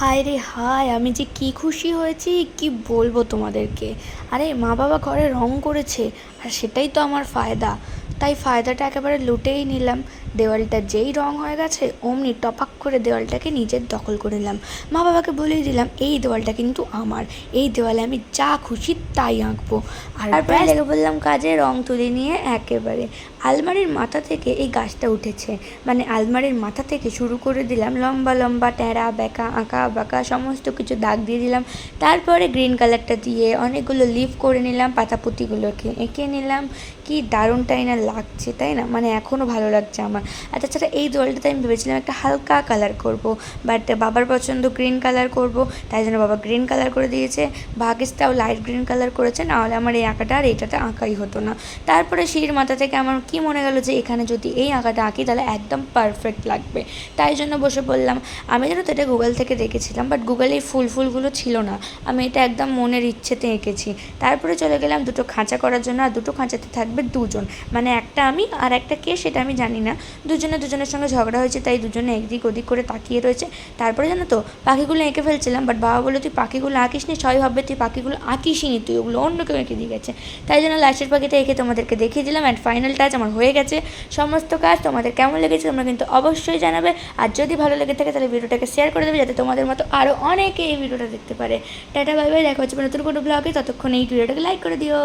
হায় রে হায়, আমি যে কি খুশি হয়েছি, কি বলব তোমাদেরকে? আরে, মা বাবা ঘরে রং করেছে, আর সেটাই তো আমার ফায়দা। তাই ফায়দাটা একেবারে লুটেই নিলাম। দেওয়ালটা যেই রং হয়ে গেছে অমনি টপাক করে দেওয়ালটাকে নিজের দখল করে নিলাম। মা বাবাকে বলেই দিলাম এই দেওয়ালটা কিন্তু আমার। এই দেওয়ালে আমি যা খুশি তাই আঁকবো। আর প্রায় লেগে বললাম কাজে রং তুলে নিয়ে একেবারে। আলমারির মাথা থেকে এই গাছটা উঠেছে। মানে আলমারির মাথা থেকে শুরু করে দিলাম লম্বা লম্বা ট্যাঁড়া বেঁকা আঁকা বাঁকা সমস্ত কিছু দাগ দিয়ে দিলাম। তারপরে গ্রিন কালারটা দিয়ে অনেকগুলো লিফ করে নিলাম পাতাপুতিগুলোকে এঁকে নিলাম। কি দারুণটাই না লাগছে তাই না? মানে এখনও ভালো লাগছে আমার। আর তাছাড়া এই দোলটাতে আমি ভেবেছিলাম একটা হালকা কালার করব বাট বাবার পছন্দ গ্রিন কালার করব, তাই জন্য বাবা গ্রিন কালার করে দিয়েছে। ভাগেশটাও লাইট গ্রিন কালার করেছে, নাহলে আমার এই আঁকাটা আর এইটাতে আঁকাই হতো না। তারপরে সিঁড়ির মাথা থেকে আমার কি মনে গেল যে এখানে যদি এই আঁকাটা আঁকি, তাহলে একদম পারফেক্ট লাগবে। তাই জন্য বসে পড়লাম। আমি যেন তো এটা গুগল থেকে দেখেছিলাম বাট গুগলে এই ফুল ফুলগুলো ছিল না। আমি এটা একদম মনের ইচ্ছেতে এঁকেছি। তারপরে চলে গেলাম দুটো খাঁচা করার জন্য, আর দুটো খাঁচাতে থাকবে দুজন। মানে একটা আমি আর একটা কে সেটা আমি জানি না। দুজনে দুজনের সঙ্গে ঝগড়া হয়েছে, তাই দুজনে একদিক ওদিক করে তাকিয়ে রয়েছে। তারপরে জানো তো, পাখিগুলো এঁকে ফেলছিলাম বাট বাবা বলে তুই পাখিগুলো আঁকিস নি সবাই ভাববে তুই পাখিগুলো আঁকিসই নি, তুই ওগুলো অন্য কেউ এঁকে দিয়ে গেছে। তাই জন্য লাস্টের পাখিটা এঁকে তোমাদেরকে দেখিয়ে দিলাম অ্যান্ড ফাইনাল টাচ আমার হয়ে গেছে। সমস্ত কাজ তোমাদের কেমন লেগেছে তোমরা কিন্তু অবশ্যই জানাবে, আর যদি ভালো লেগে থাকে তাহলে ভিডিওটাকে শেয়ার করে দেবে, যাতে তোমাদের মতো আরও অনেকে এই ভিডিওটা দেখতে পারে। টাটা, বাই বাই, দেখা হচ্ছে নতুন কোনো ব্লগে ততক্ষণ এই ভিডিওটাকে লাইক করে দিও।